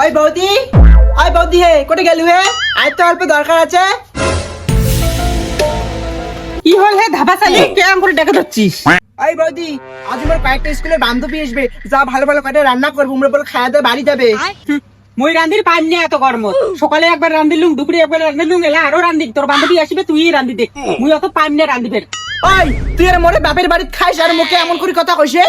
ওই বৌদি ওই বৌদি হে কোটে গেলু হে? আয় তো অল্প দরকার আছে। কি হল হে ধাবা চালি? কেমন করে ডেকে ধরছিস? ওই বৌদি আজ আমার কয়েকটা স্কুলের বান্ধবী আসবে। যা ভালো ভালো করে রান্না করব আমরা বলে খাওয়া দিয়ে বাড়ি যাবে। মই রান্দির পাই না এত গরম। সকালে একবার রান্দিলুম দুপুরে একবার রান্দিলুম এলা আরও রান্দি তোর বান্ধবী আসবে তুই রান্ধি দেখ মুই অত পাই না রান্ধি ফের ওই তুই আর মরে বাপের বাড়ি খাইস আর মুখে এমন করে কথা কইছে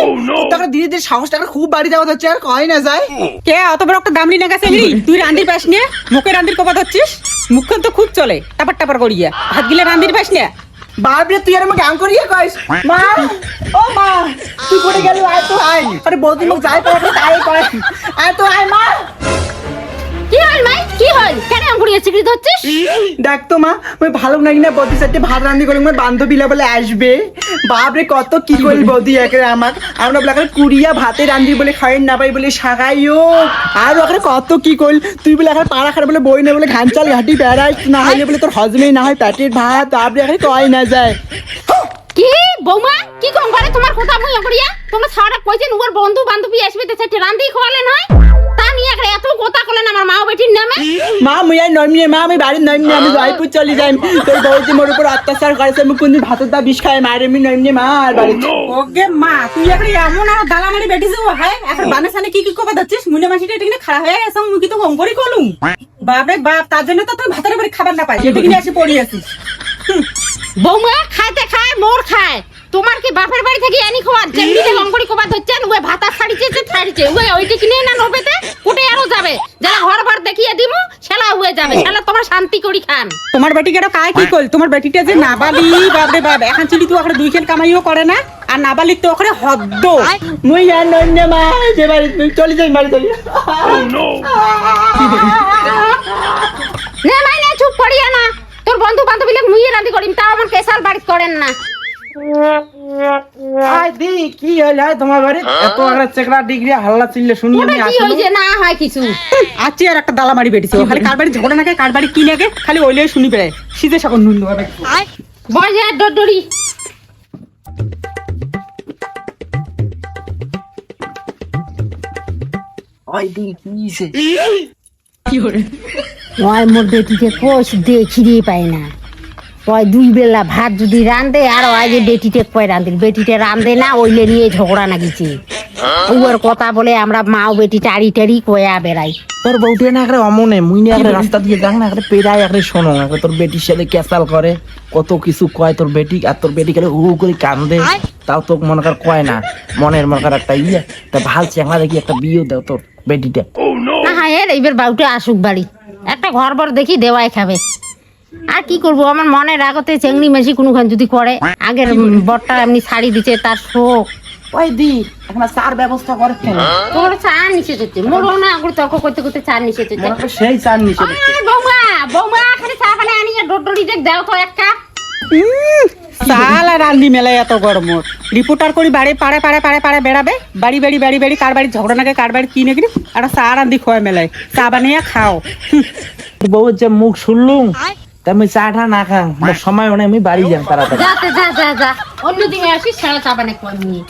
তখন ধীরে ধীরে সাহসটা খুব বাড়ি যাওয়া হচ্ছে আর কয় না যায়? কে অত বড় একটা দামড়ি না গেছে তুই রান্দির পাস নিয়ে মুখে রান্দির কবা ধরছিস? মুখখান তো খুব চলে টাপার টাপার করিয়া। হাত গিলে রান্দির পাস না? বাপরে তুই আর আমাকে আম করিয়ে কইস? মা ও মা তুই কোটে গেলু আয় তো আয়। আরে বৌদি মুখ যাই পারে তাই করে আয় তো আয় মা। কি হল মাই? কি? হল কেন আঙ্গুড়িয়ে চিকড়ি ধরছিস? দেখ তো মা ওই ভালো নাকি না বৌদি সাথে ভাত রান্দি করে আমার বান্ধবীলা বলে আসবে। বাপরে কত কি করি বৌদি একে আমার আমরা বলে কুড়িয়া ভাতে রান্দি বলে খাই না পাই বলে শাখাইও আর ওখানে কত কি কইল তুই বলে এখানে পাড়া খাড়া বলে বই না বলে ঘান চাল ঘাটি বেড়াই না হইলে বলে তোর হজমে না হয় পেটের ভাত। তারপরে এখানে কয় না যায়। কি? বৌমা কি কম করে তোমার কথা মুই আঙ্গুড়িয়া? তোমরা সারা কইছেন ওর বন্ধু বান্ধবী আসবে তো সেটা রান্দি খাওয়ালে নয় তা নিয়ে একটা এত কথা কলেন আমার মা ও বেটির নামে মা মুই আর নইমনি মা আমি বাড়ির নইমনি আমি জয়পুর চলে যাই তোর বৌদি মোর উপর অত্যাচার করেছে আমি কোনদিন ভাতের দা বিষ খাই মারে আমি নইমনি মা আর বাড়ি ওগে মা তুই এখন এমন আর দালামারি বেটি যাব হাই এখন বানে সানে কি কি কবা ধরছিস মুনে মাসিটা এখানে খারাপ হয়ে গেছে মুই কি তো কম করে কলুম বাপ রে বাপ তার জন্য তো তুই ভাতের বাড়ি খাবার না পাই এদিকে এসে পড়ি আছিস বৌমা খাইতে খায় মোর খায়। তোমার কি বাপের বাড়ি থেকে আনি খাওয়া যেমনিতে লঙ্গড়ি কোবা ধরছেন ওই ভাতা ছাড়িছে যে ছাড়িছে ওই ওইটা কিনে না নবেতে। কোটে আরও যাবে। যারা ঘর ঘর দেখিয়ে দিমু সেলা হয়ে যাবে। সেলা তোমার শান্তি করি খান। তোমার আরও কায় কি কল তোমার বেটিটা যে নাবালি বাপ। এখন চিলি তো ওখানে দুই খেল কামাইও করে না আর নাবালিক তো ওখানে হদ্দ। মুই আর নইমনি মা যে বাড়ি চলে যাই বাড়ি চলে। নে মাই নে চুপ করিয়া না। তোর বন্ধু বান্ধবী মুইয়ে রান্দি করিম তাও আমার কেসাল বাড়ি করেন না। আয় দি কি হইল তোমার বাড়ি। এত একটা চেকরা ডিগ্রি হাল্লা চিল্লে শুনি ওটা কি হইছে না হয় কিছু। আছি আর একটা দালামারি বেটিছে খালি কার বাড়ি ঝগড়া নাকে কার বাড়ি কি নাকে খালি ওইলে শুনি বেড়ায়। শীতে সকল নুন হবে। বজে ডডরি ওই দি কি হইছে ওই মোর বেটিকে কোষ দেখিরে পাই না। ওই দুই বেলা ভাত যদি রান্ধে আর ওই যে বেটিতে কয় রান্ধে বেটিতে রান্ধে না ওইলে নিয়ে ঝগড়া নাগিছে ওর কথা বলে আমরা মাও বেটি টাড়ি টাড়ি কয়া বেড়াই। তোর বউটি না একটা অমনে মুই না রাস্তা দিয়ে যাক না একটা পেরাই একটা শোনো একটা তোর বেটির সাথে ক্যাসাল করে কত কিছু কয় তোর বেটি আর তোর বেটি করে হু করে কান্দে তাও তো মনে কর কয় না মনের মনে কর একটা ইয়ে তা ভালো চেঙ্গা দেখি একটা বিয়ে দাও তোর বেটিটা। না হ্যাঁ এর এইবার বাউটা আসুক বাড়ি। একটা ঘর বর দেখি দেওয়াই খাবে। আর কি করব? আমার মনে রাগতে চেংড়ি মেশি কোনোখান যদি করে আগের বরটা এমনি শাড়ি দিচ্ছে তার শোক। ওই দি এখন চার ব্যবস্থা করে কেন? তোর চা নিচে যেতে মোর না আগুর তর্ক করতে করতে চা নিচে যেতে সেই চার নিচে বৌমা বৌমা খালি চা পানি আনিয়ে ডোডরি দেখ দাও তো এক কাপ। সাল আর রান্দি মেলায় এত গরম রিপোর্টার করি বাড়ি পাড়ে পাড়ে পাড়ে পাড়ে বেড়াবে। বাড়ি বাড়ি বাড়ি বাড়ি কার বাড়ি ঝগড়া নাকে কার বাড়ি কিনে কিনে আর চা রান্দি খোয়া মেলায়। চা বানিয়ে খাও। বউর যে মুখ শুনলুম। আমি চাটা না খাং আমার সময় অনেক আমি বাড়ি যাম তাড়াতাড়ি। যা আসিস সারা চা বানে করে নিয়ে।